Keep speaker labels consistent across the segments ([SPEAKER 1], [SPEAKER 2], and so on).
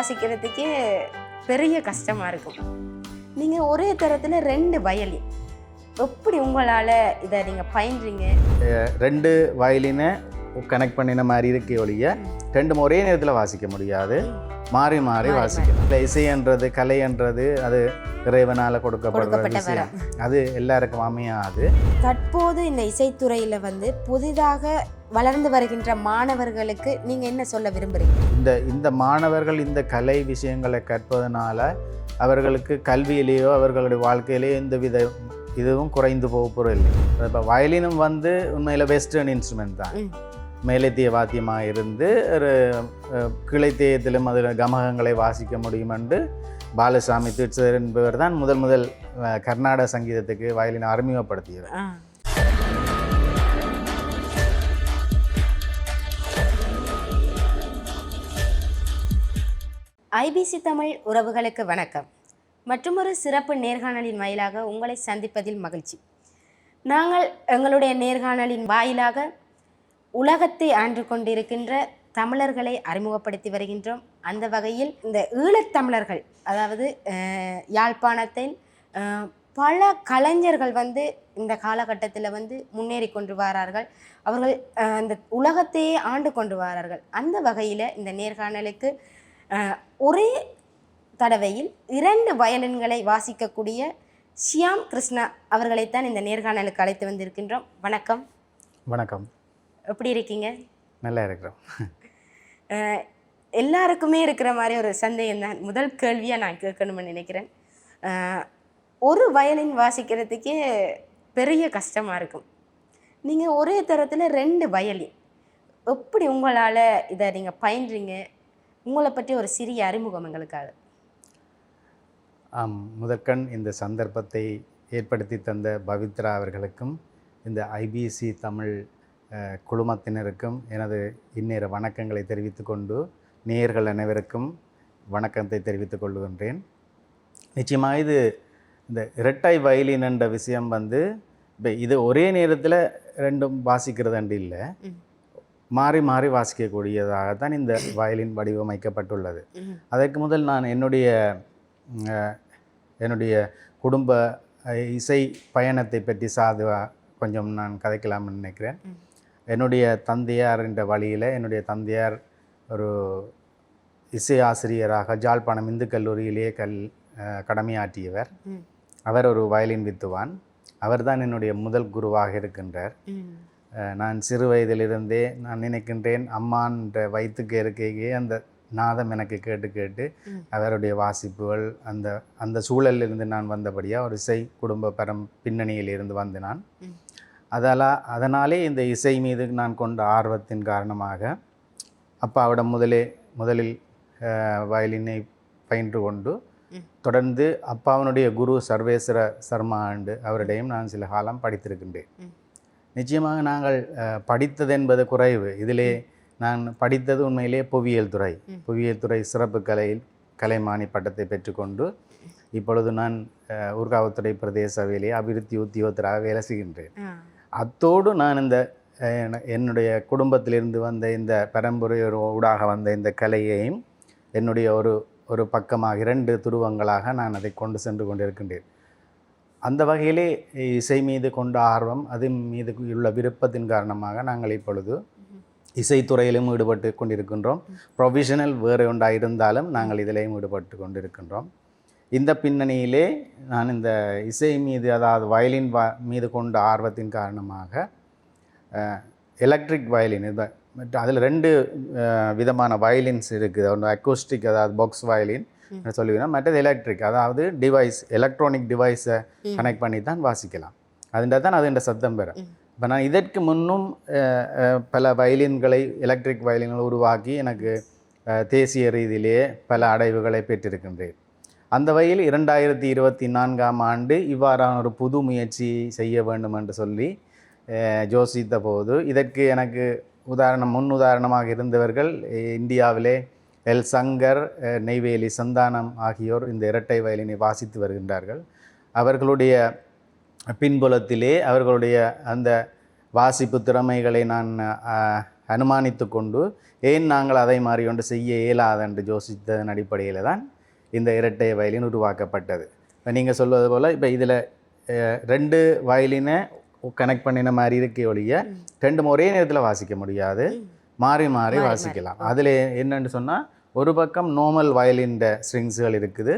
[SPEAKER 1] வாசிக்கிறதுக்கே பெரிய கஷ்டமாக இருக்கும். நீங்கள் ஒரே தரத்தில் ரெண்டு வயலின் எப்படி உங்களால் இதை நீங்கள் பயின்றீங்க?
[SPEAKER 2] ரெண்டு வயலினை கனெக்ட் பண்ணின மாதிரி இருக்கே ஒழிய ரெண்டும் ஒரே நேரத்தில் வாசிக்க முடியாது. மாறி மாறி வாசிக்கணும் இல்லை இசைன்றது கலைன்றது அது இறைவனால் கொடுக்கப்படுற விஷயம். அது எல்லாருக்கும் அமையாது.
[SPEAKER 1] தற்போது இந்த இசைத்துறையில வந்து புதிதாக வளர்ந்து வருகின்ற மாணவர்களுக்கு நீங்க என்ன சொல்ல விரும்புறீங்க?
[SPEAKER 2] இந்த இந்த மாணவர்கள் இந்த கலை விஷயங்களை கற்பதனால அவர்களுக்கு கல்வியிலேயோ அவர்களுடைய வாழ்க்கையிலேயோ எந்த வித இதுவும் குறைந்து போக போகிறது இல்லை இப்போ வயலினும் வந்து உண்மையில் வெஸ்டர்ன் இன்ஸ்ட்ருமெண்ட் தான். மேலத்திய வாத்தியமாக இருந்து ஒரு கிளைத்தேயத்திலும் அதில் கமகங்களை வாசிக்க முடியும் என்று பாலசாமி தீட்சர் என்பவர் தான் முதல் முதல் கர்நாடக சங்கீதத்துக்கு வயலினை அறிமுகப்படுத்தியவர்.
[SPEAKER 1] ஐபிசி தமிழ் உறவுகளுக்கு வணக்கம். மற்றொரு சிறப்பு நேர்காணலின் வாயிலாக உங்களை சந்திப்பதில் மகிழ்ச்சி. நாங்கள் எங்களுடைய நேர்காணலின் வாயிலாக உலகத்தை ஆண்டு கொண்டிருக்கின்ற தமிழர்களை அறிமுகப்படுத்தி வருகின்றோம். அந்த வகையில் இந்த ஈழத்தமிழர்கள் அதாவது யாழ்ப்பாணத்தில் பல கலைஞர்கள் வந்து இந்த காலகட்டத்தில் வந்து முன்னேறி கொண்டு வரார்கள். அவர்கள் அந்த உலகத்தையே ஆண்டு கொண்டு வரார்கள். அந்த வகையில் இந்த நேர்காணலுக்கு ஒரே தடவையில் இரண்டு வயலின்களை வாசிக்கக்கூடிய ஷியாம் கிருஷ்ணா அவர்களைத்தான் இந்த நேர்காணலுக்கு அழைத்து வந்திருக்கின்றோம். வணக்கம்.
[SPEAKER 2] வணக்கம்.
[SPEAKER 1] எப்படி இருக்கீங்க?
[SPEAKER 2] நல்லா இருக்கிறோம்.
[SPEAKER 1] எல்லாருக்குமே இருக்கிற மாதிரி ஒரு சந்தேகம் தான். முதல் கேள்வியாக நான் கேட்கணும்னு நினைக்கிறேன். ஒரு வயலின் வாசிக்கிறதுக்கே பெரிய கஷ்டமாக இருக்கும். நீங்கள் ஒரே தரத்தில் ரெண்டு வயலின் எப்படி உங்களால் இதை நீங்கள் பயின்றீங்க? உங்களை பற்றி ஒரு சிறிய அறிமுகம் எங்களுக்காக.
[SPEAKER 2] ஆம் முதற்கண் இந்த சந்தர்ப்பத்தை ஏற்படுத்தி தந்த பவித்ரா அவர்களுக்கும் இந்த ஐபிசி தமிழ் குழுமத்தினருக்கும் எனது இந்நேர வணக்கங்களை தெரிவித்துக் கொண்டு நேயர்கள் அனைவருக்கும் வணக்கத்தை தெரிவித்துக் கொள்கின்றேன் நிச்சயமாக இது இந்த இரட்டை வயலின் என்ற விஷயம் வந்து இப்போ இது ஒரே நேரத்தில் ரெண்டும் வாசிக்கிறது இல்லை. மாறி மாறி வாசிக்கக்கூடியதாகத்தான் இந்த வயலின் வடிவமைக்கப்பட்டுள்ளது. அதற்கு முதல் நான் என்னுடைய என்னுடைய குடும்ப இசை பயணத்தை பற்றி சாதுவா கொஞ்சம் நான் கதைக்கலாம்னு நினைக்கிறேன். என்னுடைய தந்தையார் என்ற வழியில் என்னுடைய தந்தையார் ஒரு இசை ஆசிரியராக ஜாழ்ப்பாணம் இந்து கல்லூரியிலேயே கல் கடமையாற்றியவர். அவர் ஒரு வயலின் வித்துவான் அவர்தான் என்னுடைய முதல் குருவாக இருக்கின்றார் நான் சிறு வயதிலிருந்தே நான் நினைக்கின்றேன் அம்மான்ற வயிற்றுக்கு இருக்கையே அந்த நாதம் எனக்கு கேட்டு கேட்டு. அவருடைய வாசிப்புகள் அந்த அந்த சூழலிலிருந்து நான் வந்தபடியாக ஒரு இசை குடும்ப பரம் பின்னணியிலிருந்து வந்து நான். அதால அதனாலே இந்த இசை மீது நான் கொண்ட ஆர்வத்தின் காரணமாக அப்பாவிடம் முதலே முதலில் வயலினை பயின்று கொண்டு. தொடர்ந்து அப்பாவினுடைய குரு சர்வேஸ்வர சர்மா ஆண்டு அவரிடையும் நான் சில காலம் படித்திருக்கின்றேன். நிச்சயமாக நாங்கள் படித்தது என்பது குறைவு இதிலே நான் படித்தது உண்மையிலே புவியியல் துறை. புவியியல் துறை சிறப்பு கலையில் கலைமானி பட்டத்தை பெற்றுக்கொண்டு இப்பொழுது நான் ஊர்காவத்துறை பிரதேச சபையிலே அபிவிருத்தி உத்தியோகத்தராக வேலை செய்கின்றேன். அத்தோடு நான் இந்த என்னுடைய குடும்பத்திலிருந்து வந்த இந்த பரம்பரையோர் ஊடாக வந்த இந்த கலையையும் என்னுடைய ஒரு ஒரு பக்கமாக இரண்டு துருவங்களாக நான் அதை கொண்டு சென்று கொண்டிருக்கின்றேன். அந்த வகையிலே இசை மீது கொண்ட ஆர்வம் அது மீது உள்ள விருப்பத்தின் காரணமாக நாங்கள் இப்பொழுது இசைத்துறையிலும் ஈடுபட்டு கொண்டிருக்கின்றோம். ப்ரொஃபஷனல் வேறு ஒன்றாக இருந்தாலும் நாங்கள் இதிலேயும் ஈடுபட்டு கொண்டிருக்கின்றோம். இந்த பின்னணியிலே நான் இந்த இசை மீது அதாவது வயலின் வ மீது கொண்ட ஆர்வத்தின் காரணமாக எலக்ட்ரிக் வயலின் இது மற்ற அதில் ரெண்டு விதமான வயலின்ஸ் இருக்குது. ஒன்று அக்கோஸ்டிக் அதாவது பாக்ஸ் வயலின் சொல்லுவீங்கன்னா மற்றது எலக்ட்ரிக் அதாவது டிவைஸ் எலக்ட்ரானிக் டிவைஸை. கனெக்ட் பண்ணி தான் வாசிக்கலாம். அதுன்ற தான் அதுன்ற சத்தம் பெறும்.
[SPEAKER 1] ம்.
[SPEAKER 2] இப்போ நான் இதற்கு முன்னும் பல வயலின்களை எலக்ட்ரிக் வயலின்களை உருவாக்கி எனக்கு தேசிய ரீதியிலேயே பல அடைவுகளை பெற்றிருக்கின்றேன். அந்த வகையில் இரண்டாயிரத்தி இருபத்தி நான்காம் ஆண்டு இவ்வாறான ஒரு புது முயற்சி செய்ய வேண்டும் என்று சொல்லி அஹ், யோசித்த போது இதற்கு எனக்கு உதாரணம் முன் உதாரணமாக இருந்தவர்கள் இந்தியாவிலே எல். சங்கர் நெய்வேலி சந்தானம் ஆகியோர் இந்த இரட்டை வயலினை வாசித்து வருகின்றார்கள். அவர்களுடைய பின்புலத்திலே அவர்களுடைய அந்த வாசிப்பு திறமைகளை நான் அனுமானித்து கொண்டு ஏன் நாங்கள் அதை மாதிரி ஒன்று செய்ய இயலாது என்று யோசித்ததன் அடிப்படையில் தான் இந்த இரட்டை வயலின் உருவாக்கப்பட்டது. இப்போ நீங்கள் சொல்வது போல் இப்போ இதில் ரெண்டு வயலினை கனெக்ட் பண்ணின மாதிரி இருக்கே ஒழிய ரெண்டும் ஒரே நேரத்தில் வாசிக்க முடியாது. மாறி மாறி வாசிக்கலாம். அதில் என்னன்னு சொன்னால் ஒரு பக்கம் நார்மல் வயலின் ஸ்ட்ரிங்ஸுகள் இருக்குது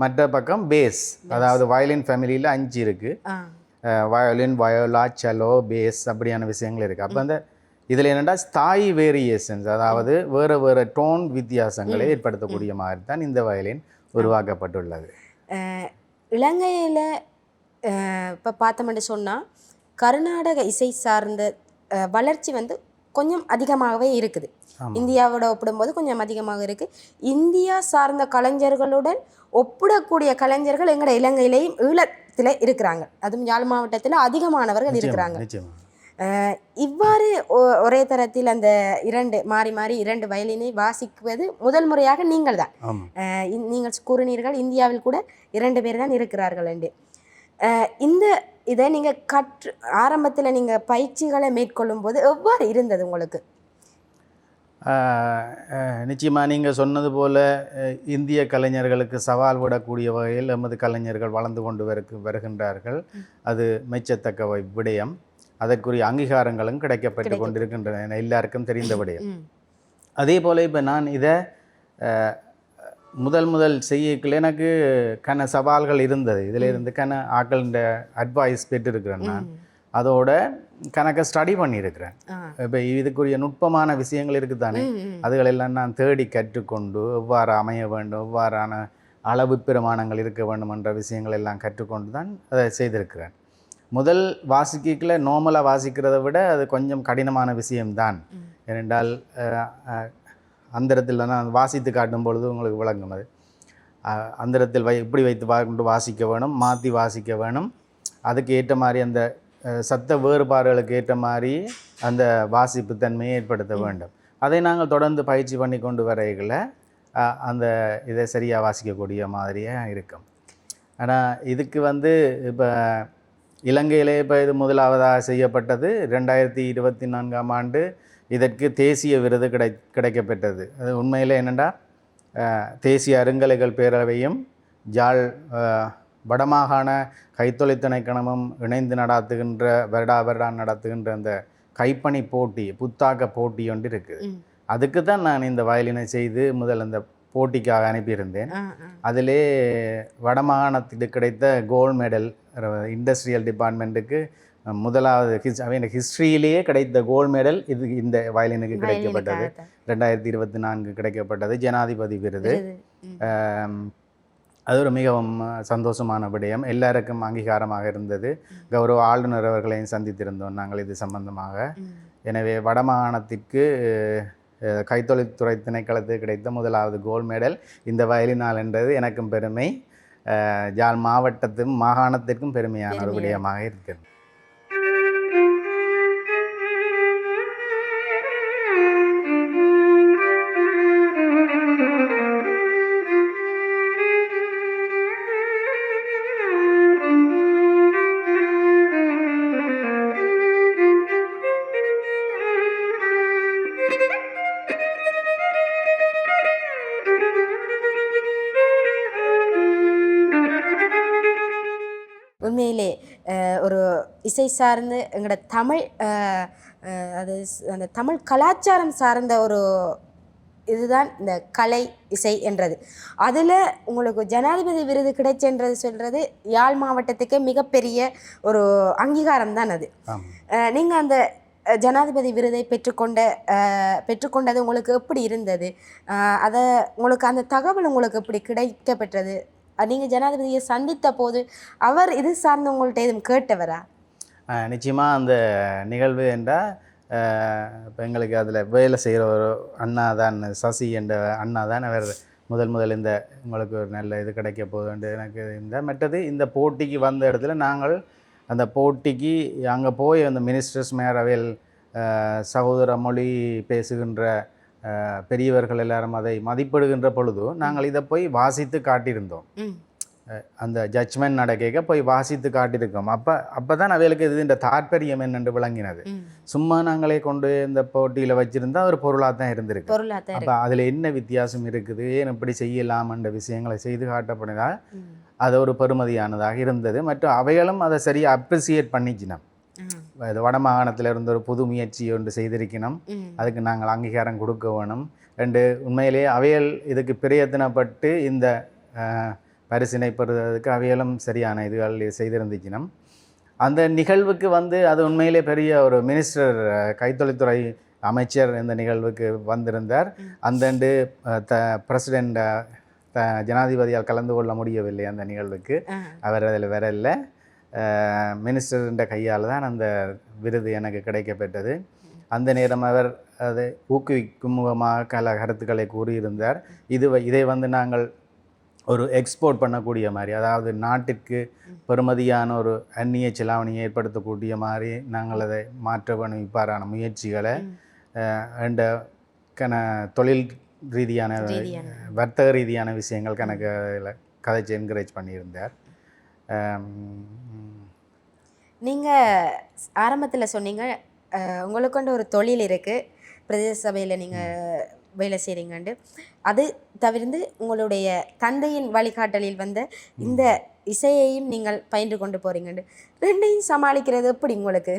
[SPEAKER 2] மற்ற பக்கம் பேஸ் அதாவது வயலின் ஃபேமிலியில் அஞ்சு இருக்குது வயலின் வயோலா செலோ பேஸ் அப்படியான விஷயங்கள் இருக்குது அப்போ அந்த இதில் என்னென்னா ஸ்தாயி வேரியேஷன்ஸ் அதாவது வேறு வேறு டோன் வித்தியாசங்களை ஏற்படுத்தக்கூடிய மாதிரி தான் இந்த வயலின் உருவாக்கப்பட்டுள்ளது.
[SPEAKER 1] இலங்கையில் இப்போ பார்த்தோம்னு சொன்னால் கர்நாடக இசை சார்ந்த வளர்ச்சி வந்து கொஞ்சம் அதிகமாகவே இருக்குது. இந்தியாவோட ஒப்பிடும்போது கொஞ்சம் அதிகமாக இருக்குது இந்தியா சார்ந்த கலைஞர்களுடன் ஒப்பிடக்கூடிய கலைஞர்கள் எங்களோட இலங்கையிலையும் ஈழத்தில் இருக்கிறாங்க. அதுவும் யாழ் மாவட்டத்தில் அதிகமானவர்கள் இருக்கிறாங்க. இவ்வாறு ஒரே தரத்தில் அந்த இரண்டு மாறி மாறி இரண்டு வயலினை வாசிக்குவது முதல் முறையாக நீங்கள் தான். நீங்கள் கூறினீர்கள் இந்தியாவில் கூட இரண்டு பேர் தான் இருக்கிறார்கள் என்று. இந்த இதை நீங்கள் கற்று ஆரம்பத்தில் நீங்கள் பயிற்சிகளை மேற்கொள்ளும் போது எவ்வாறு இருந்தது உங்களுக்கு?
[SPEAKER 2] நிச்சயமாக நீங்கள் சொன்னது போல் இந்திய கலைஞர்களுக்கு சவால் விடக்கூடிய வகையில் எமது கலைஞர்கள் வளர்ந்து கொண்டு வருகு வருகின்றார்கள். அது மெச்சத்தக்க விடயம். அதற்குரிய அங்கீகாரங்களும் கிடைக்கப்பட்டு கொண்டிருக்கின்றன எல்லாருக்கும் தெரிந்த விடயம்
[SPEAKER 1] ம்.
[SPEAKER 2] அதே போல் இப்போ நான் இதை முதல் முதல் செய்யக்குள்ள எனக்கு கன சவால்கள் இருந்தது. இதில் இருந்து கன ஆக்களின் அட்வைஸ் பெற்றிருக்கிறேன் நான். அதோட கணக்க ஸ்டடி பண்ணியிருக்கிறேன். இப்போ இதுக்குரிய நுட்பமான விஷயங்கள் இருக்குது தானே. அதுகளெல்லாம் நான் தேடி கற்றுக்கொண்டு எவ்வாறு அமைய வேண்டும் எவ்வாறான அளவு பிரமாணங்கள் இருக்க வேண்டும் என்ற விஷயங்கள் எல்லாம் கற்றுக்கொண்டு தான் அதை செய்திருக்கிறேன். முதல் வாசிக்கல நார்மலாக வாசிக்கிறதை விட அது கொஞ்சம் கடினமான விஷயம்தான். ஏனென்றால் அந்தரத்தில் நான் வாசித்து காட்டும் பொழுது உங்களுக்கு விளங்கும் அது. அந்தரத்தில் வை இப்படி வைத்து கொண்டு வாசிக்க வேணும் மாற்றி வாசிக்க வேணும். அதுக்கு ஏற்ற மாதிரி அந்த சத்த வேறுபாடுகளுக்கு ஏற்ற மாதிரி அந்த வாசிப்பு தன்மையை ஏற்படுத்த வேண்டும். அதை நாங்கள் தொடர்ந்து பயிற்சி பண்ணி கொண்டு வரைகளை அந்த இதை சரியாக வாசிக்கக்கூடிய மாதிரியாக இருக்கும். ஆனால் இதுக்கு வந்து இப்போ இலங்கையிலே இப்போ இது முதலாவதாக செய்யப்பட்டது. ரெண்டாயிரத்தி இருபத்தி நான்காம் ஆண்டு இதற்கு தேசிய விருது கிடை கிடைக்கப்பெற்றது. அது உண்மையில் என்னென்னா தேசிய அருங்கலைகள் பேரவையும் ஜாழ் வடமாகாண கைத்தொழில் திணைக்களமும் இணைந்து நடாத்துகின்ற வருடா வருடா நடத்துகின்ற அந்த கைப்பணி போட்டி புத்தாக்க போட்டி ஒன்று இருக்குது. அதுக்கு தான் நான் இந்த வயலினை செய்து முதல் அந்த போட்டிக்காக அனுப்பியிருந்தேன். அதிலே வடமாகாணத்துக்கு கிடைத்த கோல்ட் மெடல் இண்டஸ்ட்ரியல் டிபார்ட்மெண்ட்டுக்கு முதலாவது ஹிஸ் அவன் ஹிஸ்ட்ரியிலேயே கிடைத்த கோல்ட் மெடல் இது இந்த வயலினுக்கு கிடைக்கப்பட்டது. ரெண்டாயிரத்தி இருபத்தி நான்கு கிடைக்கப்பட்டது. ஜனாதிபதி விருது. அது ஒரு மிகவும் சந்தோஷமான விடயம். எல்லாருக்கும் அங்கீகாரமாக இருந்தது. கௌரவ ஆளுநர் அவர்களையும் சந்தித்திருந்தோம் நாங்கள் இது சம்பந்தமாக. எனவே வடமாகாணத்திற்கு கைத்தொழில்துறை திணைக்களத்துக்கு கிடைத்த முதலாவது கோல்ட் மெடல் இந்த வயலினால் என்றது எனக்கும் பெருமை. யாழ் மாவட்டத்துக்கும் மாகாணத்திற்கும் பெருமையான ஒரு விடயமாக இருக்கிறது.
[SPEAKER 1] இசை சார்ந்து எங்களோட தமிழ் அது அந்த தமிழ் கலாச்சாரம் சார்ந்த ஒரு இதுதான் இந்த கலை இசை என்றது. அதில் உங்களுக்கு ஜனாதிபதி விருது கிடைச்சென்றது சொல்கிறது யாழ் மாவட்டத்துக்கே மிகப்பெரிய ஒரு அங்கீகாரம் தான் அது. நீங்கள் அந்த ஜனாதிபதி விருதை பெற்றுக்கொண்ட பெற்றுக்கொண்டது உங்களுக்கு எப்படி இருந்தது? அதை உங்களுக்கு அந்த தகவல் உங்களுக்கு எப்படி கிடைக்கப்பெற்றது? நீங்கள் ஜனாதிபதியை சந்தித்த போது அவர் இது சார்ந்து உங்கள்கிட்ட எதுவும் கேட்டவரா?
[SPEAKER 2] நிச்சயமாக அந்த நிகழ்வு என்றால் இப்போ எங்களுக்கு அதில் வேலை செய்கிற ஒரு அண்ணா தான் சசி என்ற அண்ணா தான் அவர் முதல் முதல் இந்த உங்களுக்கு ஒரு நல்ல இது கிடைக்க போகுதுன்ட்டு எனக்கு இந்த மற்றது இந்த போட்டிக்கு வந்த இடத்துல நாங்கள் அந்த போட்டிக்கு அங்கே போய் அந்த மினிஸ்டர்ஸ் மேரவையில் சகோதர மொழி பேசுகின்ற பெரியவர்கள் எல்லாரும் அதை மதிப்பிடுகின்ற பொழுது நாங்கள் இதை போய் வாசித்து காட்டியிருந்தோம். அந்த ஜட்ஜ்மெண்ட் நடக்க போய் வாசித்து காட்டியிருக்கோம். அப்போ அப்போ தான் அவைகளுக்கு இது இந்த தாற்பயம் என்னென்று விளங்கினது. சும்மா நாங்களே கொண்டு இந்த போட்டியில் வச்சிருந்தா ஒரு பொருளாக தான் இருந்திருக்கு. அப்போ அதில் என்ன வித்தியாசம் இருக்குது? ஏன் இப்படி செய்யலாம்ன்ற விஷயங்களை செய்து காட்டப்படினால்
[SPEAKER 1] ம்.
[SPEAKER 2] அது ஒரு பெருமதியானதாக இருந்தது. மற்றும் அவைகளும் அதை சரியாக அப்ரிசியேட் பண்ணிச்சினோம். இது வட மாகாணத்தில் இருந்து ஒரு புது முயற்சி ஒன்று செய்திருக்கணும். அதுக்கு நாங்கள் அங்கீகாரம் கொடுக்க வேணும். ரெண்டு உண்மையிலேயே அவையல் இதுக்கு பிரயத்தனப்பட்டு இந்த பரிசினை பெறுவதற்கு அவையலும் சரியான இதுகள் செய்திருந்துச்சினம். அந்த நிகழ்வுக்கு வந்து அது உண்மையிலே பெரிய ஒரு மினிஸ்டர் கைத்தொழில்துறை அமைச்சர் இந்த நிகழ்வுக்கு வந்திருந்தார். அந்தண்டு த பிரசிடெண்ட் த ஜனாதிபதியால் கலந்து கொள்ள முடியவில்லை அந்த நிகழ்வுக்கு. அவர் அதில் வரல. மினிஸ்டர்ன்ற கையால் தான் அந்த விருது எனக்கு கிடைக்கப்பெற்றது. அந்த நேரம் அவர் அதை ஊக்குவிக்கும் முகமாக கல கருத்துக்களை கூறியிருந்தார். இது வ- இதை வந்து நாங்கள் ஒரு எக்ஸ்போர்ட் பண்ணக்கூடிய மாதிரி அதாவது நாட்டிற்கு பெறுமதியான ஒரு அந்நிய செலாவணியை ஏற்படுத்தக்கூடிய மாதிரி நாங்கள் அதை மாற்ற வேணும் இவ்வாறான முயற்சிகளை அண்ட் கன தொழில்
[SPEAKER 1] ரீதியான.
[SPEAKER 2] வர்த்தக ரீதியான விஷயங்கள் கணக்கு அதில் கதைச்சு என்கரேஜ் பண்ணியிருந்தார். ஆம்,
[SPEAKER 1] நீங்க ஆரம்பத்துல சொன்னீங்க உங்களுக்குண்டு ஒரு தொழில் இருக்கு. பிரதேச சபையில நீங்க வேலை செய்றீங்கண்டு அது தவிர்த்து உங்களுடைய தந்தையின் வழிகாட்டலில் வந்த இந்த இசையையும் நீங்கள் பயின்று கொண்டு போறீங்கண்டு ரெண்டையும் சமாளிக்கிறது எப்படி உங்களுக்கு?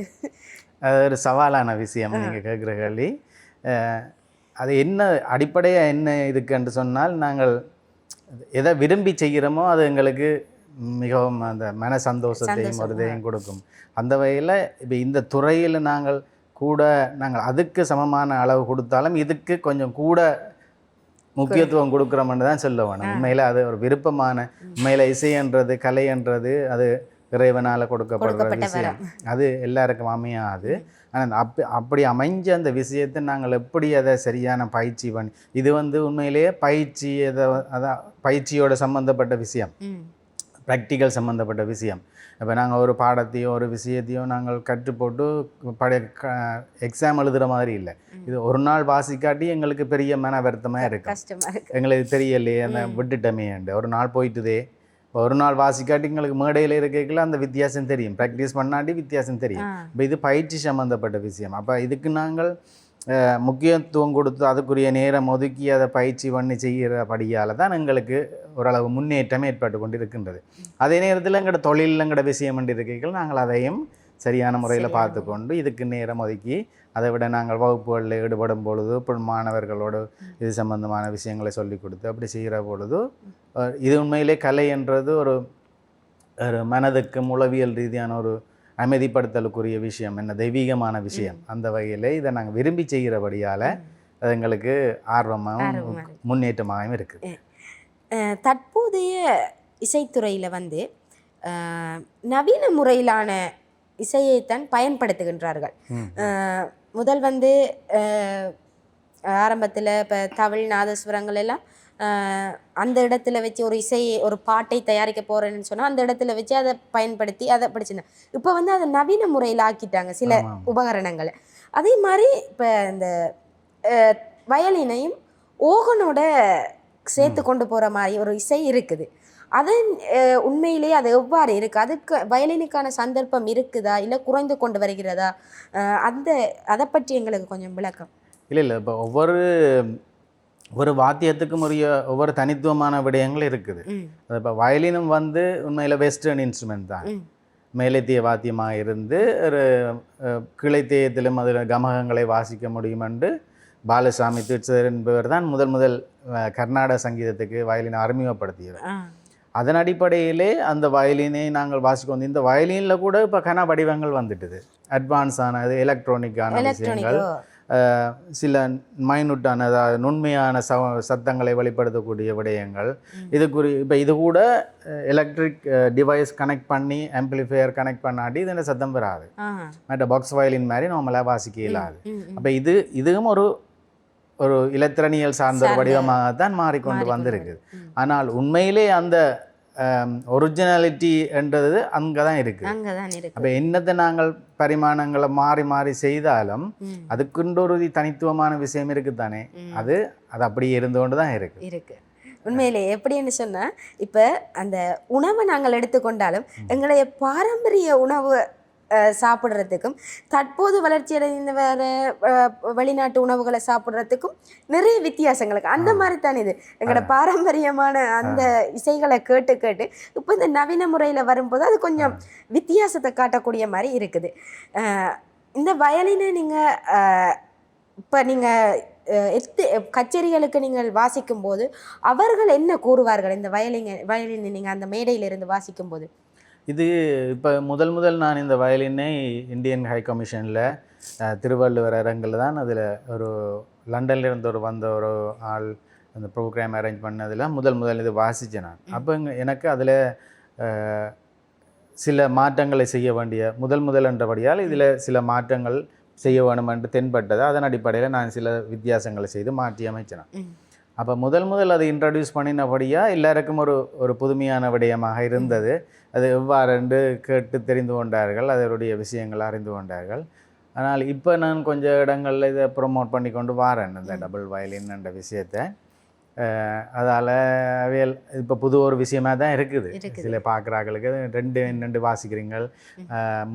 [SPEAKER 2] அது ஒரு சவாலான விஷயம் நீங்கள் கேட்குற கேள்வி. அது என்ன அடிப்படையாக என்ன இதுக்குன்னு சொன்னால் நாங்கள் எதை விரும்பி செய்கிறோமோ அது எங்களுக்கு மிகவும் அந்த மன சந்தோஷத்தையும் இதையும் கொடுக்கும். அந்த வகையில் இப்போ இந்த துறையில் நாங்கள் கூட நாங்கள் அதுக்கு சமமான அளவு கொடுத்தாலும் இதுக்கு கொஞ்சம் கூட முக்கியத்துவம் கொடுக்குறோம்னு தான் சொல்ல வேணும் உண்மையில் அது ஒரு விருப்பமான உண்மையில் இசைன்றது கலைன்றது அது இறைவனால் கொடுக்கப்படுற விஷயம். அது எல்லாருக்கும் அமையாது. ஆனால் அப்படி அப்படி அமைஞ்ச அந்த விஷயத்தை நாங்கள் எப்படி அதை சரியான பயிற்சி பண்ணி இது வந்து உண்மையிலேயே பயிற்சி எதை அதான் பயிற்சியோட சம்மந்தப்பட்ட விஷயம். ப்ராக்டிக்கல் சம்மந்தப்பட்ட விஷயம். இப்போ நாங்கள் ஒரு பாடத்தையோ ஒரு விஷயத்தையோ நாங்கள் கற்று போட்டு பழைய எக்ஸாம் எழுதுகிற மாதிரி இல்லை. இது ஒரு நாள் வாசிக்காட்டி எங்களுக்கு பெரிய மன வருத்தமாக இருக்கும். எங்களுக்கு தெரியலையே அந்த விட்டுட்டமேண்டு ஒரு நாள் போயிட்டுதே. இப்போ ஒரு நாள் வாசிக்காட்டி எங்களுக்கு மேடையில் இருக்கைக்குள்ள அந்த வித்தியாசம் தெரியும். ப்ராக்டிஸ் பண்ணாட்டி வித்தியாசம் தெரியும். இப்போ இது பயிற்சி சம்மந்தப்பட்ட விஷயம். அப்போ இதுக்கு நாங்கள் முக்கியத்துவம் கொடுத்து அதுக்குரிய நேரம் ஒதுக்கி அதை பயிற்சி பண்ணி செய்கிறபடியால் தான் எங்களுக்கு ஓரளவு முன்னேற்றம் ஏற்பட்டு கொண்டு இருக்கின்றது அதே நேரத்தில் எங்களோட தொழில் எங்களோட விஷயம் என்று நாங்கள் அதையும் சரியான முறையில் பார்த்து கொண்டு இதுக்கு நேரம் ஒதுக்கி அதை விட நாங்கள் வகுப்புகளில் ஈடுபடும் பொழுது இப்போ மாணவர்களோடு இது சம்பந்தமான விஷயங்களை சொல்லி கொடுத்து அப்படி செய்கிற பொழுது இது உண்மையிலே கலை என்றது ஒரு ஒரு மனதுக்கு உளவியல் ரீதியான ஒரு அமைதிப்படுத்தலுக்குரிய விஷயம் என்ன தெய்வீகமான விஷயம். அந்த வகையில் இதை நாங்கள் விரும்பி செய்கிறபடியால் அது எங்களுக்கு ஆர்வமாகவும். முன்னேற்றமாகவும் இருக்குது
[SPEAKER 1] தற்போதைய இசைத்துறையில் வந்து நவீன முறையிலான இசையைத்தான் பயன்படுத்துகின்றார்கள். முதல் வந்து ஆரம்பத்தில் இப்போ தமிழ் நாதஸ்வரங்கள் எல்லாம் அந்த இடத்துல வச்சு ஒரு இசை ஒரு பாட்டை தயாரிக்க போகிறேன்னு சொன்னால் அந்த இடத்துல வச்சு அதை பயன்படுத்தி அதை படிச்சிருந்தேன். இப்போ வந்து அதை நவீன முறையில் ஆக்கிட்டாங்க சில. உபகரணங்களை. அதே மாதிரி இப்போ இந்த வயலினையும் ஓகனோட சேர்த்து கொண்டு போகிற மாதிரி ஒரு இசை இருக்குது. அது உண்மையிலேயே அது எவ்வாறு இருக்குது அதுக்கு வயலினுக்கான சந்தர்ப்பம் இருக்குதா? இல்லை குறைந்து கொண்டு வருகிறதா? அந்த அதை பற்றி எங்களுக்கு கொஞ்சம் விளக்கம்.
[SPEAKER 2] இல்லை இல்லை. இப்போ ஒவ்வொரு ஒரு வாத்தியத்துக்கும் உரிய ஒவ்வொரு தனித்துவமான விடயங்கள் இருக்குது. அது இப்போ வயலினும் வந்து உண்மையில் வெஸ்டர்ன் இன்ஸ்ட்ருமெண்ட் தான். மேலத்திய வாத்தியமாக இருந்து ஒரு கிளைத்தேயத்திலும் அதில் கமகங்களை வாசிக்க முடியும் என்று பாலசாமி தீட்சர் என்பவர் தான் முதல் முதல் கர்நாடக சங்கீதத்துக்கு வயலினை அறிமுகப்படுத்தியவர். அதன் அடிப்படையிலே அந்த வயலினை நாங்கள் வாசிக்க வந்து இந்த வயலினில் கூட இப்போ கன வடிவங்கள் வந்துட்டுது. அட்வான்ஸான அது எலக்ட்ரானிக்கான விஷயங்கள். சில மைனூட்டான அதாவது நுண்மையான ச சத்தங்களை வெளிப்படுத்தக்கூடிய விடயங்கள். இது குறி இப்போ இது கூட எலக்ட்ரிக் டிவைஸ் கனெக்ட் பண்ணி ஆம்பிளிஃபையர் கனெக்ட் பண்ணாட்டி இது சத்தம் வராது மற்ற பாக்ஸ் வயலின் மாதிரி நார்மலாக வாசிக்க இயலாது.
[SPEAKER 1] ம்
[SPEAKER 2] அப்போ இது இதுவும் ஒரு ஒரு இலத்திரனியல் சார்ந்த ஒரு
[SPEAKER 1] சார்ந்த
[SPEAKER 2] வடிவமாகத்தான் மாறிக்கொண்டு
[SPEAKER 1] மாறிக்கொண்டு
[SPEAKER 2] வந்திருக்கு
[SPEAKER 1] ம்.
[SPEAKER 2] ஆனால் உண்மையிலே அந்த ஒரிஜினாலிட்டி என்றது அங்கே தான் இருக்குது
[SPEAKER 1] அங்கே தான் இருக்கு.
[SPEAKER 2] அப்போ என்னத்தை நாங்கள் பரிமாணங்களை மாறி மாறி செய்தாலும் அதுக்குண்டு ஒரு தனித்துவமான விஷயம் இருக்குது தானே. அது அது அப்படியே இருந்து கொண்டு தான் இருக்குது
[SPEAKER 1] இருக்கு. உண்மையிலே எப்படின்னு சொன்னா இப்ப அந்த உணவை நாங்கள் எடுத்துக்கொண்டாலும் எங்களுடைய பாரம்பரிய உணவு சாப்பிடுறதுக்கும். தற்போது வளர்ச்சியடைந்த அஹ், வெளிநாட்டு உணவுகளை சாப்பிடுறதுக்கும் நிறைய வித்தியாசங்கள் இருக்கு. அந்த மாதிரி தான் இது. எங்களோட பாரம்பரியமான அந்த இசைகளை கேட்டு கேட்டு இப்போ இந்த நவீன முறையில வரும்போது அது கொஞ்சம் வித்தியாசத்தை காட்டக்கூடிய மாதிரி இருக்குது. இந்த வயலினை நீங்க அஹ், இப்ப நீங்க அஹ், எத்து கச்சேரிகளுக்கு நீங்கள் வாசிக்கும் போது அவர்கள் என்ன கூறுவார்கள்? இந்த வயலின் வயலினை நீங்க அந்த மேடையில இருந்து வாசிக்கும் போது
[SPEAKER 2] இது இப்போ முதல் முதல் நான் இந்த வயலினை இந்தியன் ஹை கமிஷனில் திருவள்ளுவர் அரங்கில் தான் அதில் ஒரு லண்டன்ல இருந்து ஒரு வந்த ஒரு ஆள் அந்த ப்ரோக்ராம் அரேஞ்ச் பண்ணதில் முதல் முதல் இது வாசித்தேன் நான். அப்போ எனக்கு அதில் சில மாற்றங்களை செய்ய வேண்டிய முதல் முதல் என்றபடியால் இதில் சில மாற்றங்கள் செய்ய வேணும் என்று தென்பட்டது. அதன் அடிப்படையில் நான் சில வித்தியாசங்களை செய்து மாற்றி அமைச்சேன்
[SPEAKER 1] ம்.
[SPEAKER 2] அப்போ முதல் முதல் அதை இன்ட்ரடியூஸ் பண்ணினபடியாக எல்லாருக்கும் ஒரு ஒரு புதுமையான விடயமாக இருந்தது. அது எவ்வாறென்று கேட்டு தெரிந்து கொண்டார்கள் அதனுடைய விஷயங்கள் அறிந்து கொண்டார்கள். ஆனால் இப்போ நான் கொஞ்சம் இடங்களில் இதை ப்ரொமோட் பண்ணி கொண்டு வாரேன் இந்த டபுள் வயலின் என்ற விஷயத்தை. அதால் அவையல் இப்போ புது ஒரு விஷயமா தான் இருக்குது. சில பார்க்குறாங்களுக்கு ரெண்டு ரெண்டு வாசிக்கிறீங்கள்.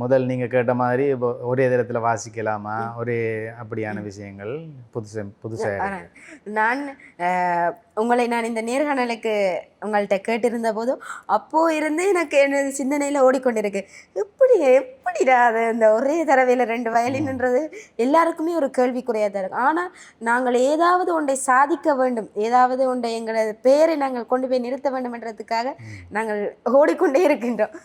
[SPEAKER 2] முதல் நீங்கள் கேட்ட மாதிரி இப்போ ஒரே நேரத்தில் வாசிக்கலாமா? ஒரே அப்படியான விஷயங்கள் புதுசு புதுசாக
[SPEAKER 1] நான் உங்களை நான் இந்த நேர்காணலுக்கு உங்கள்கிட்ட கேட்டிருந்த போதும் அப்போ இருந்து எனக்கு எனது சிந்தனையில் ஓடிக்கொண்டிருக்கு. எப்படி எப்படிடா அது இந்த ஒரே தடவையில் ரெண்டு வயலின்ன்றது எல்லாருக்குமே ஒரு கேள்விக்குறையாக தான் இருக்கும். ஆனால் நாங்கள் ஏதாவது ஒன்றை சாதிக்க வேண்டும் ஏதாவது ஒன்றை எங்களது பெயரை நாங்கள் கொண்டு போய் நிறுத்த வேண்டும் என்றதுக்காக நாங்கள் ஓடிக்கொண்டே இருக்கின்றோம்.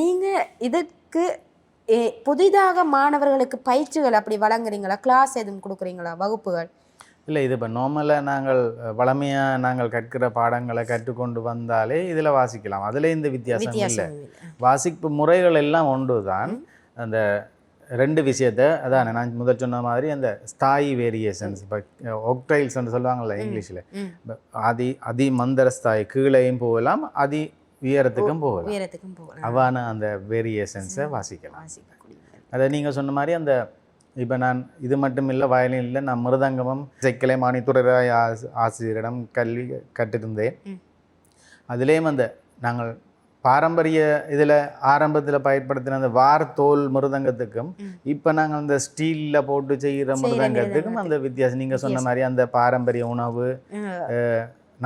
[SPEAKER 1] நீங்கள் இதற்கு இதுக்கு புதிதாக மாணவர்களுக்கு பயிற்சிகள் அப்படி வழங்குறீங்களா? கிளாஸ் எதுவும் கொடுக்குறீங்களா? வகுப்புகள்?
[SPEAKER 2] இல்லை இது இப்போ நார்மலாக நாங்கள் வளமையாக நாங்கள் கற்கிற பாடங்களை கற்றுக்கொண்டு வந்தாலே இதில் வாசிக்கலாம். அதில் இந்த வித்தியாசம் இல்லை. வாசிப்பு முறைகள் எல்லாம் ஒன்று தான். அந்த ரெண்டு விஷயத்த அதான் நான் முதல் சொன்ன மாதிரி அந்த ஸ்தாயி வேரியேஷன்ஸ் இப்போ ஒக்டைல்ஸ்ன்னு சொல்லுவாங்கள்ல இங்கிலீஷில். அதி அதி மந்தர ஸ்தாயி கீழேயும் போகலாம் அதி உயரத்துக்கும் போகலாம். அவான அந்த வேரியேஷன்ஸை வாசிக்கலாம். அதை நீங்கள் சொன்ன மாதிரி அந்த இப்போ நான் இது மட்டும் இல்லை வயலினில் நான் மிருதங்கமும் இசைக்கலை மானித்துறை ஆசி ஆசிரியரிடம் கல்வி கற்றிருந்தேன். அதுலேயும் அந்த நாங்கள் பாரம்பரிய இதில் ஆரம்பத்தில் பயன்படுத்தின அந்த வார்த்தோல் மிருதங்கத்துக்கும். இப்போ நாங்கள் அந்த ஸ்டீலில் போட்டு செய்கிற மிருதங்கத்துக்கும் அந்த வித்தியாசம். நீங்கள் சொன்ன மாதிரி அந்த பாரம்பரிய உணவு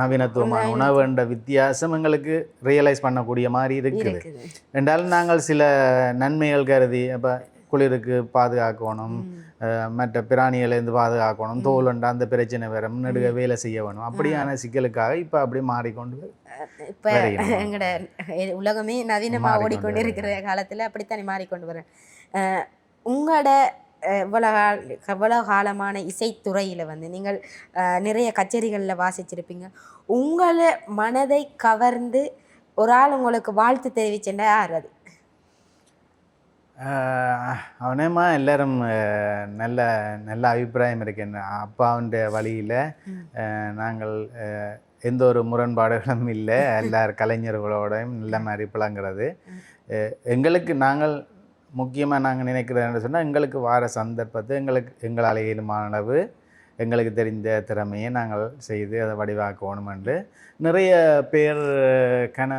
[SPEAKER 2] நவீனத்துவமான உணவு. என்ற வித்தியாசம் எங்களுக்கு ரியலைஸ் பண்ணக்கூடிய மாதிரி இருக்குது. என்றாலும் நாங்கள் சில நன்மைகள் கருதி இப்போ குளிருக்கு பாதுகாக்கணும். மற்ற பிராணிகளிலிருந்து பாதுகாக்கணும். தோலுண்டா அந்த பிரச்சனை வரும். நெடுக வேலை செய்ய வேணும். அப்படியான சிக்கலுக்காக இப்போ அப்படி மாறிக்கொண்டு
[SPEAKER 1] இப்ப
[SPEAKER 2] வருகிறோம்.
[SPEAKER 1] எங்கட எ- உலகமே நவீனமா
[SPEAKER 2] மாறிக்கொண்டு
[SPEAKER 1] ஓடிக்கொண்டு இருக்கிற காலத்துல அப்படித்தானே மாறிக்கொண்டு வரேன் உங்களோட அஹ், இவ்வளவு கால இவ்வளவு காலமான இசைத்துறையில வந்து நீங்கள் நிறைய கச்சேரிகள்ல வாசிச்சிருப்பீங்க. உங்களை மனதை கவர்ந்து ஒரு ஆள் உங்களுக்கு வாழ்த்து தெரிவிச்சேன்டா யார் அது?
[SPEAKER 2] அவனேமா எல்லாரும் நல்ல நல்ல அபிப்பிராயம் இருக்கு. என்ன அப்பாவுடைய வழியில் நாங்கள் எந்த ஒரு முரண்பாடுகளும் இல்லை. எல்லார் கலைஞர்களோடையும் நல்ல மாதிரி பிளங்கிறது எங்களுக்கு நாங்கள் முக்கியமாக நாங்கள் நினைக்கிறதுன்னு சொன்னால் எங்களுக்கு வார சந்தர்ப்பத்தை எங்களுக்கு எங்களால் இயலுமான அளவு எங்களுக்கு தெரிந்த திறமையை நாங்கள் செய்து அதை வடிவாக்கணும் என்று நிறைய பேர் கன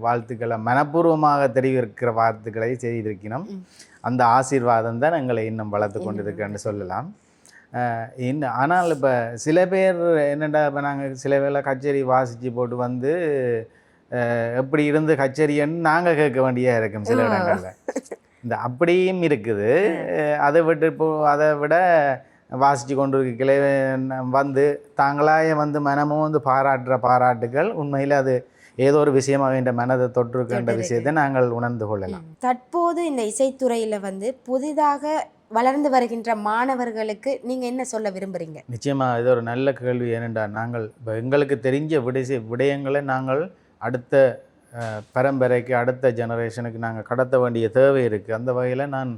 [SPEAKER 2] வாழ்த்துக்களை மனப்பூர்வமாக தெரிவிக்கிற வாழ்த்துக்களை செய்திருக்கணும்
[SPEAKER 1] ம்.
[SPEAKER 2] அந்த ஆசீர்வாதம் தான் எங்களை இன்னும் வளர்த்து கொண்டிருக்குன்னு சொல்லலாம். இன்னும் ஆனால் இப்போ சில பேர் என்னடா இப்போ நாங்கள் சில வேளை கச்சேரி வாசித்து போட்டு வந்து எப்படி இருந்து கச்சேரியன்னு நாங்கள் கேட்க வேண்டியா இருக்கும் சில. இடங்களில். இந்த அப்படியும் இருக்குது. அதை விட்டு இப்போ அதை விட வாசித்து கொண்டு இருக்கலே வந்து தாங்களாக வந்து மனமும் வந்து பாராட்டுற பாராட்டுகள். உண்மையில் அது ஏதோ ஒரு விஷயமாக என்ற மனதை தொற்றுக்கின்ற. விஷயத்தை நாங்கள் உணர்ந்து கொள்ளலாம்.
[SPEAKER 1] தற்போது இந்த இசைத்துறையில வந்து புதிதாக வளர்ந்து வருகின்ற மாணவர்களுக்கு நீங்க என்ன சொல்ல விரும்புறீங்க?
[SPEAKER 2] நிச்சயமாக இது ஒரு நல்ல கேள்வி. ஏனென்றால் நாங்கள் இப்போ எங்களுக்கு தெரிஞ்ச விடய விடயங்களை நாங்கள் அடுத்த பரம்பரைக்கு அடுத்த ஜெனரேஷனுக்கு நாங்கள் கடத்த வேண்டிய தேவை இருக்குது அந்த வகையில் நான்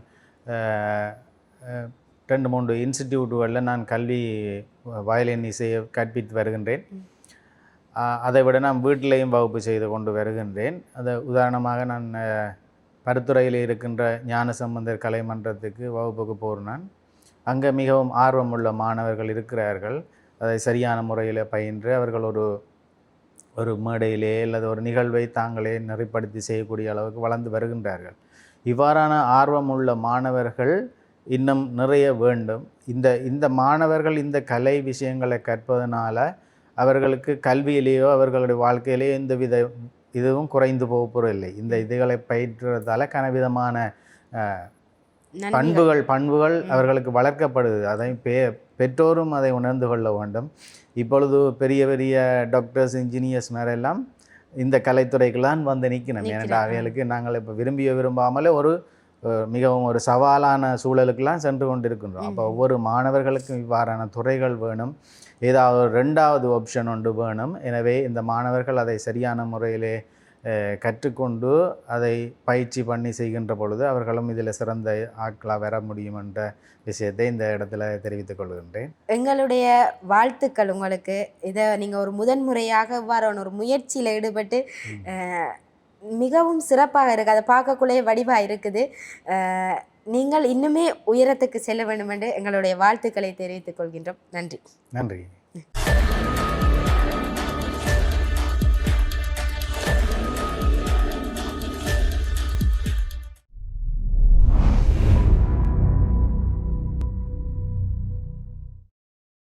[SPEAKER 2] ரெண்டு மூன்று இன்ஸ்டிடியூட்டுகளில் நான் கல்வி வயலின் இசையை கற்பித்து வருகின்றேன். அதை விட நான் வீட்டிலையும் வகுப்பு செய்து கொண்டு வருகின்றேன். அது உதாரணமாக நான் பருத்துறையில் இருக்கின்ற ஞானசம்பந்தர் கலைமன்றத்துக்கு வகுப்புக்கு போகிறேன் நான் அங்கே மிகவும் ஆர்வமுள்ள மாணவர்கள் இருக்கிறார்கள். அதை சரியான முறையில் பயின்று அவர்கள் ஒரு ஒரு மேடையிலே அல்லது ஒரு நிகழ்வை தாங்களே நெறிப்படுத்தி செய்யக்கூடிய அளவுக்கு வளர்ந்து வருகின்றார்கள். இவ்வாறான ஆர்வம் உள்ள மாணவர்கள் இன்னும் நிறைய வேண்டும். இந்த இந்த மாணவர்கள் இந்த கலை விஷயங்களை கற்பதனால அவர்களுக்கு கல்வியிலேயோ அவர்களுடைய வாழ்க்கையிலேயோ எந்த வித இதுவும் குறைந்து போக போகிறதில்லை இந்த இதுகளை பயிற்றுறதால கனவிதமான பண்புகள் பண்புகள் அவர்களுக்கு வளர்க்கப்படுது. அதை பெ பெற்றோரும் அதை உணர்ந்து கொள்ள வேண்டும். இப்பொழுது பெரிய பெரிய டாக்டர்ஸ் இன்ஜினியர்ஸ் மேரெல்லாம் இந்த கலைத்துறைக்கெல்லாம் வந்து நிற்கணும். ஏன்னா. அவைகளுக்கு நாங்கள் இப்போ விரும்பிய விரும்பாமலே ஒரு மிகவும் ஒரு சவாலான சூழலுக்கெல்லாம் சென்று கொண்டிருக்கின்றோம். அப்போ ஒவ்வொரு மாணவர்களுக்கும் இவ்வாறான துறைகள் வேணும். ஏதாவது ஒரு ரெண்டாவது ஆப்ஷன் ஒன்று வேணும். எனவே இந்த மாணவர்கள் அதை சரியான முறையிலே கற்றுக்கொண்டு அதை பயிற்சி பண்ணி செய்கின்ற பொழுது அவர்களும் இதில் சிறந்த ஆட்களாக வர முடியும் என்ற விஷயத்தை இந்த இடத்துல தெரிவித்துக் கொள்கின்றேன்.
[SPEAKER 1] எங்களுடைய வாழ்த்துக்கள் உங்களுக்கு. இதை நீங்கள் ஒரு முதன்முறையாக இவ்வாறான ஒரு முயற்சியில் ஈடுபட்டு மிகவும் சிறப்பாக இருக்குது அதை பார்க்கக்குள்ளே வடிவாக இருக்குது. நீங்கள் இன்னுமே உயரத்துக்கு செல்ல வேண்டும் என்று எங்களுடைய வாழ்த்துக்களை தெரிவித்துக் கொள்கின்றோம். நன்றி.
[SPEAKER 2] நன்றி.